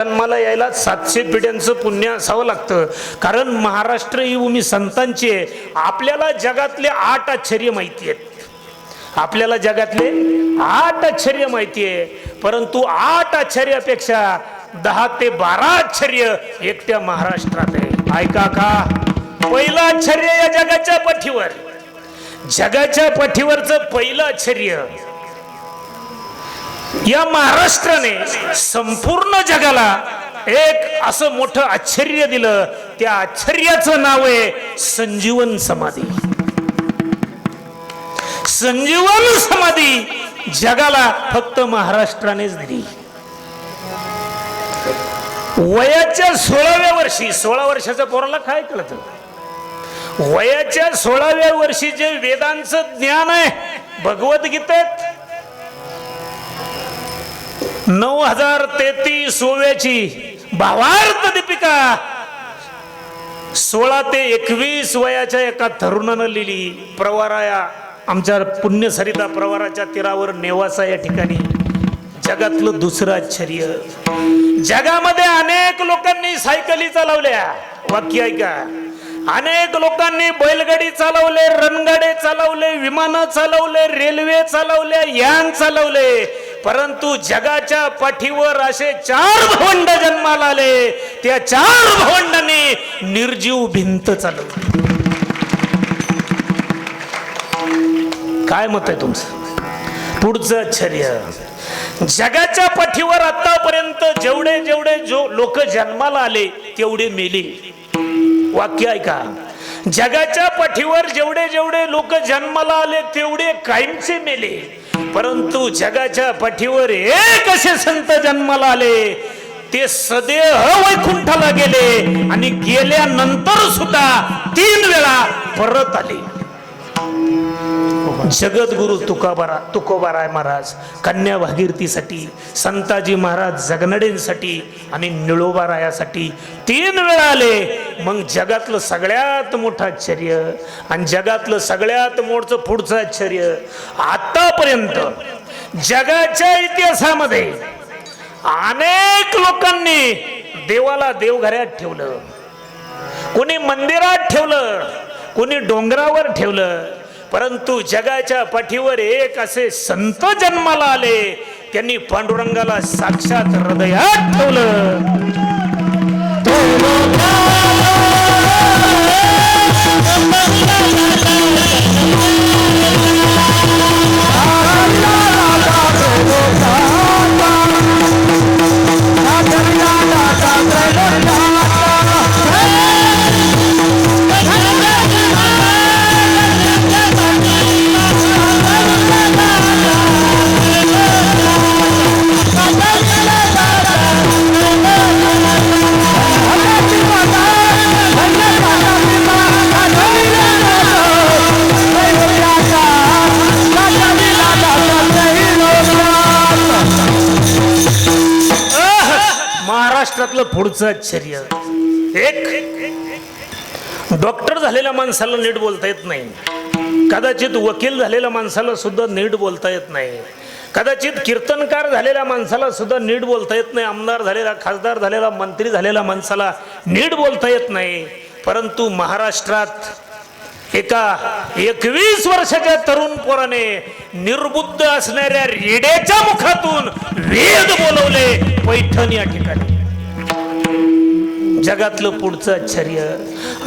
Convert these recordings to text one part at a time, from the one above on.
जन्माला यायला सातशे पिढ्यांचं पुण्य असावं लागतं. कारण महाराष्ट्र ही भूमी संतांची आहे. आपल्याला जगातले आठ आश्चर्य माहिती आहेत. आपल्याला जगातले आठ आश्चर्य माहिती आहे. परंतु आठ आश्चर्यापेक्षा दहा ते बारा आश्चर्य एकट्या महाराष्ट्रात आहे. ऐका का पहिलं आश्चर्य या जगाच्या पठीवर. जगाच्या पठीवरचं पहिलं आश्चर्य. या महाराष्ट्राने संपूर्ण जगाला एक असं मोठं आश्चर्य दिलं. त्या आश्चर्याचं नाव आहे संजीवन समाधी. संजीवन समाधी जगाला फक्त महाराष्ट्रानेच दिली. वयाच्या सोळाव्या वर्षी सोळा वर्षाच्या पोराला काय कळत? वयाच्या सोळाव्या वर्षी जे वेदांचं ज्ञान आहे भगवद्गीतेत नऊ हजार तेहतीस सोव्याची भावार्थ दीपिका. सोळा ते एकवीस वयाच्या एका तरुणानं लिहिली प्रवाराया. आमच्या पुण्यसरिता प्रवाराच्या तीरावर नेवासा या ठिकाणी. जगातलं दुसरं आश्चर्य. जगामध्ये अनेक लोकांनी सायकली चालवल्या. वाक्य ऐका. अनेक लोकांनी बैलगाडी चालवले रणगाडे चालवले विमानं चालवले रेल्वे चालवले यान चालवले. परंतु जगाच्या पाठीवर असे चार भवंड जन्माला आले. त्या चार भवंडांनी निर्जीव भिंत चालवली. काय मत आहे तुमचं? पुढचं आश्चर्य जगाच्या पाठीवर आतापर्यंत जेवढे जेवढे जो लोक जन्माला आले तेवढे मेले. वाक्य ऐका. जगाच्या पाठीवर जेवढे जेवढे लोक जन्माला आले तेवढे कायमचे मेले. परंतु जगाच्या पाठीवर एक असे संत जन्माला आले. ते सदैव वैकुंठाला गेले आणि गेल्यानंतर सुद्धा तीन वेळा परत आले. जगद्गुरु तुकोबारा तुकोबाराय महाराज कन्या भागीरथीसाठी संताजी महाराज जगनडेंसाठी आणि निळोबारायासाठी तीन वेळा आले. मग जगातलं सगळ्यात मोठं आश्चर्य आणि जगातलं सगळ्यात मोठं पुढचं आश्चर्य आतापर्यंत जगाच्या इतिहासामध्ये अनेक लोकांनी देवाला देवघरात ठेवलं. कोणी मंदिरात ठेवलं कोणी डोंगरावर ठेवलं. परंतु जगाच्या पाठीवर एक असे संत जन्माला आले. त्यांनी पांडुरंगाला साक्षात हृदयात ठेवलं. पुढचं आश्चर्य. एक डॉक्टर झालेल्या माणसाला नीट बोलता येत नाही. कदाचित वकील झालेल्या माणसाला सुद्धा नीट बोलता येत नाही. कदाचित कीर्तनकार झालेल्या माणसाला सुद्धा नीट बोलता येत नाही. आमदार झालेला खासदार झालेला मंत्री झालेल्या माणसाला नीट बोलता येत नाही. परंतु महाराष्ट्रात एका एकवीस वर्षाच्या तरुण पोराने निर्बुद्ध असणाऱ्या रेड्याच्या मुखातून वेद बोलवले. पैठण या ठिकाणी. जगातलं पुढचं आश्चर्य.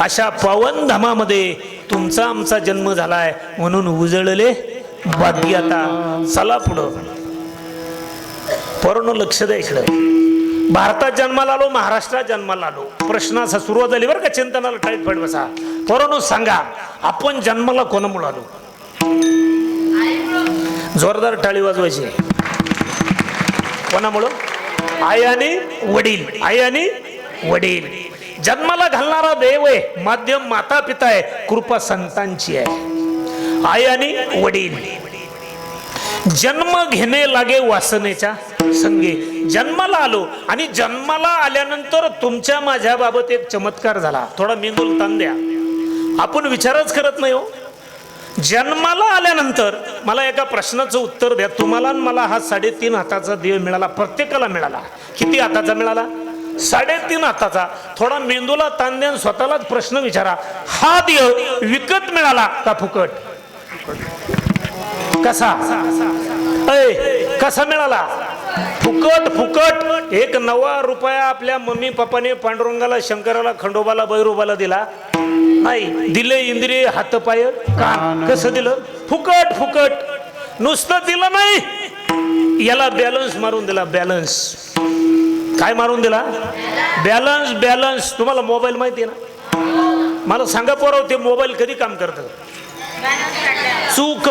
अशा पावन धामामध्ये तुमचा आमचा जन्म झालाय म्हणून उजळले भाग्य आता. चला पुढं. पर्ण लक्ष द्या भारतात जन्माला आलो महाराष्ट्रात जन्माला आलो. प्रश्न असा सुरुवात झाली बरं का चिंतनाला टाईट फाईट बसा. पर्ण सांगा आपण जन्माला कोणामुळे आलो? जोरदार टाळी वाजवायची. कोणामुळं? आई आणि वडील. आई आणि वडील. जन्माला घालणारा देव आहे माध्यम माता पिता आहे कृपा संतांची आहे. आई आणि वडील. जन्म घेणे लागे वासनेच्या संगे. जन्माला आलो आणि जन्माला आल्यानंतर तुमच्या माझ्या बाबत एक चमत्कार झाला. थोडा मेंदूल ताण द्या. आपण विचारच करत नाही हो. जन्माला आल्यानंतर मला एका प्रश्नाचं उत्तर द्या. तुम्हाला मला हा साडेतीन हाताचा देव मिळाला. प्रत्येकाला मिळाला. किती हाताचा मिळाला? साडेतीन हाताचा. थोडा मेंदूला ताण आणि स्वतःलाच प्रश्न विचारा. हा देह विकत मिळाला का फुकट? कसा? ऐ कसा मिळाला? फुकट फुकट. एक नवा रुपया आपल्या मम्मी पप्पाने पांडुरंगाला शंकराला खंडोबाला बैरोबाला दिला. नाही दिले इंद्रिय हातपाय कान. कसं दिलं? फुकट फुकट. नुसतं दिलं नाही. याला बॅलन्स मारून दिला बॅलन्स काय मारून दिला? बॅलन्स बॅलन्स तुम्हाला मोबाईल माहिती आहे ना? मला सांगा पोराव ते मोबाईल कधी काम करतं? चूक.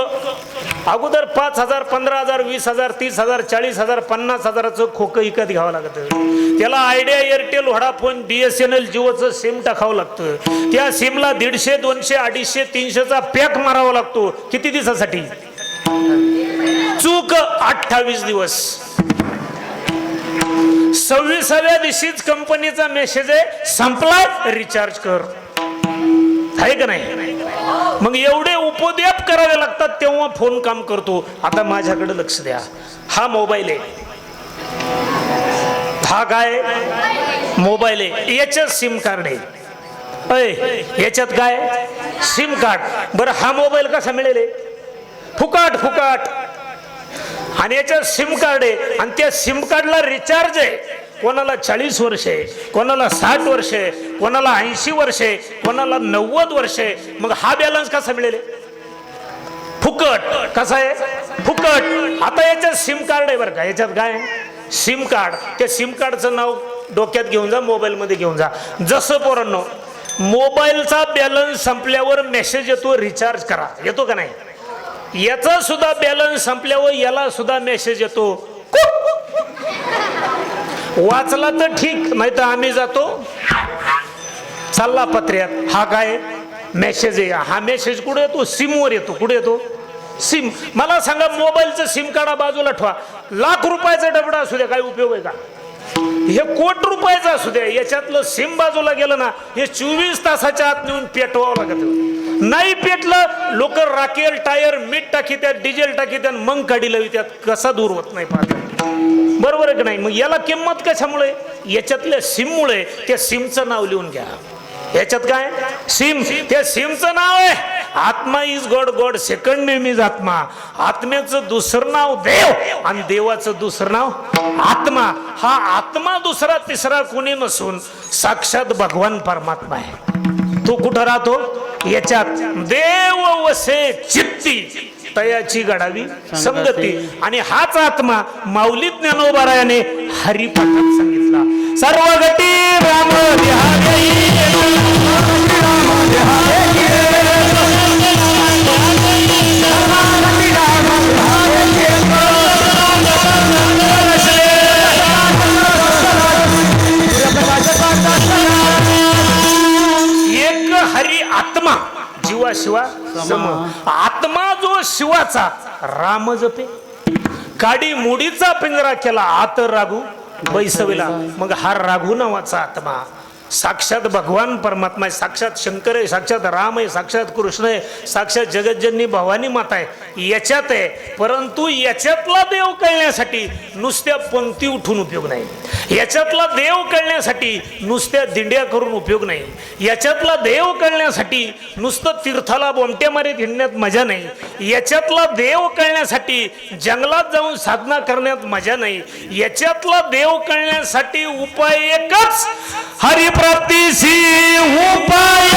अगोदर पाच हजार पंधरा हजार वीस हजार तीस हजार चाळीस हजार पन्नास हजाराचं खोकं विकत घ्यावं लागतं. त्याला Idea Airtel Vodafone B S N L जिओचं सिम टाकावं लागतं. त्या सिमला दीडशे दोनशे अडीचशे तीनशेचा पॅक मारावा लागतो. किती दिवसासाठी? चूक अठ्ठावीस दिवस. सव्वीसाव्या दिवशीच कंपनीचा मेसेज आहे संपला रिचार्ज कर. आहे का नाही? मग एवढे उपद्व्याप करावे लागतात तेव्हा फोन काम करतो. आता माझ्याकडे लक्ष द्या. हा मोबाईल आहे. हा काय मोबाईल आहे. याच्यात सिम कार्ड आहे. अय याच्यात काय? सिम कार्ड बरं हा मोबाईल कसा मिळेल फुकाट फुकाट. आणि याच्यात सिम कार्ड आहे. आणि त्या सिम कार्डला रिचार्ज आहे. कोणाला चाळीस वर्ष आहे कोणाला साठ वर्ष आहे कोणाला ऐंशी वर्ष आहे कोणाला नव्वद वर्ष आहे. मग हा बॅलन्स कसा मिळेल? फुकट. कसा आहे? फुकट. आता याच्यात सिम कार्ड आहे बरं का. याच्यात काय सिम कार्ड त्या सिम कार्डचं नाव डोक्यात घेऊन जा मोबाईलमध्ये घेऊन जा. जसं पोरांनो मोबाईलचा बॅलन्स संपल्यावर मेसेज येतो रिचार्ज करा. येतो का नाही? याचा सुद्धा बॅलन्स संपल्यावर याला सुद्धा मेसेज येतो. वाचला तर ठीक नाही तर आम्ही जातो. चालला पत्र्यात. हा काय मेसेज आहे? हा मेसेज कुठे येतो? सिमवर येतो. कुठे येतो? सिम मला सांगा मोबाईलचं सिम काढा बाजूला ठेवा. लाख रुपयाचा डबडा असू द्या काय उपयोग आहे का? हे कोट रुपयाचं असू द्या. याच्यातलं सिम बाजूला गेलं ना हे चोवीस तासाच्या आत नेऊन पेटवावं लागत. नाही पेटलं लोक राखेल टायर मीठ टाकी त्यात डिझेल टाकी त्यात मग काढी लावी त्यात कसा दूर होत नाही पाहत. बरोबर आहे की नाही? मग याला किंमत कशामुळे? याच्यातल्या सिममुळे त्या सिमचं नाव लिहून घ्या. याच्यात काय? सिम. त्या सिमचं नाव आहे. Atma is God God second name is atma. आत्म्याचं दुसरं नाव देव आणि देवाचं दुसरं नाव आत्मा. हा आत्मा दुसरा तिसरा कोणी नसून साक्षात भगवान परमात्मा आहे. तो कुठं राहतो? याच्यात देव वसे चित्ती तयाची घडावी संगती. आणि हाच आत्मा माऊली ज्ञानोबारायाने हरिपाठात सांगितला. सर्व गती राम एक आत्मा जीवा शिवा सम आत्मा जो शिवाचा राम जपे. काडी मुडीचा पिंजरा केला आत राघू बैसविला. मग हा राघू नावाचा आत्मा. साक्षात भगवान परमात्मा आहे साक्षात शंकर आहे साक्षात राम आहे साक्षात कृष्ण आहे साक्षात जगज्जननी भवानी माता आहे. याच्यात आहे परंतु याच्यातला देव कळण्यासाठी नुसत्या पंक्ती उठून उपयोग नाही. याच्यातला देव कळण्यासाठी नुसत्या दिंड्या करून उपयोग नाही. याच्यातला देव कळण्यासाठी नुसतं तीर्थाला बोमट्या मारीत हिंडण्यात मजा नाही. याच्यातला देव कळण्यासाठी जंगलात जाऊन साधना करण्यात मजा नाही. याच्यातला देव कळण्यासाठी उपाय एकच ಪ್ರತಿಸಿ ಉಪಾಯ.